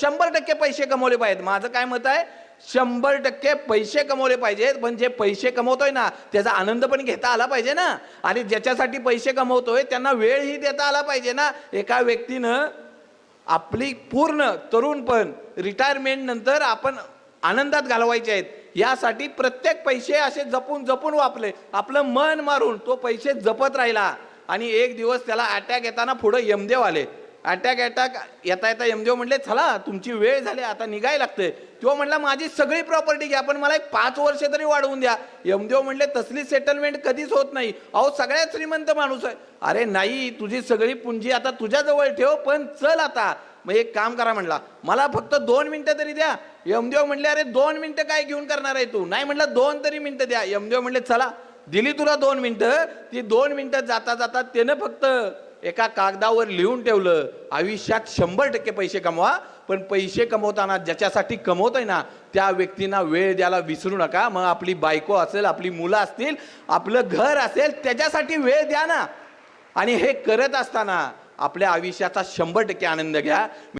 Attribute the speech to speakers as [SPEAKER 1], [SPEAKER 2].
[SPEAKER 1] शंभर टक्के पैसे कमवले पाहिजेत. माझं काय मत आहे? शंभर टक्के पैसे कमवले पाहिजेत पण जे पैसे कमवतोय ना त्याचा आनंद पण घेता आला पाहिजे ना. आणि ज्याच्यासाठी पैसे कमवतोय त्यांना वेळही देता आला पाहिजे ना. एका व्यक्तीनं आपली पूर्ण तरुणपण रिटायरमेंट नंतर आपण आनंदात घालवायचे आहेत. यासाठी प्रत्येक पैसे असे जपून जपून वापले आपलं मन मारून तो पैसे जपत राहिला. आणि एक दिवस त्याला अटॅक येताना पुढं यमदेव आले. अटॅक अटॅक येता येता एमदेव म्हणले चला तुमची वेळ झाली आता निघाय लागतंय. तो म्हणला माझी सगळी प्रॉपर्टी घ्या पण मला एक पाच वर्ष तरी वाढवून द्या. यमदेव म्हणले तसली सेटलमेंट कधीच होत नाही. अहो सगळ्यात श्रीमंत माणूस आहे. अरे नाही तुझी सगळी पुंजी आता तुझ्याजवळ ठेव पण चल आता. मग एक काम करा म्हणला मला फक्त दोन मिनटं तरी द्या. यमदेव म्हणले अरे दोन मिनटं काय घेऊन करणार आहे तू? नाही म्हणलं दोन तरी मिनटं द्या. यमदेव म्हणले चला. दिली तुला दोन मिनिटं. ती दोन मिनिटं जाता जाता त्यानं फक्त एका कागदावर लिहून ठेवलं. आयुष्यात शंभर टक्के पैसे कमवा पण पैसे कमवताना ज्याच्यासाठी कमवतोय ना त्या व्यक्तींना वेळ द्यायला विसरू नका. मग आपली बायको असेल आपली मुलं असतील आपलं घर असेल त्याच्यासाठी वेळ द्या ना. आणि हे करत असताना आपल्या आयुष्याचा शंभर टक्के आनंद घ्या.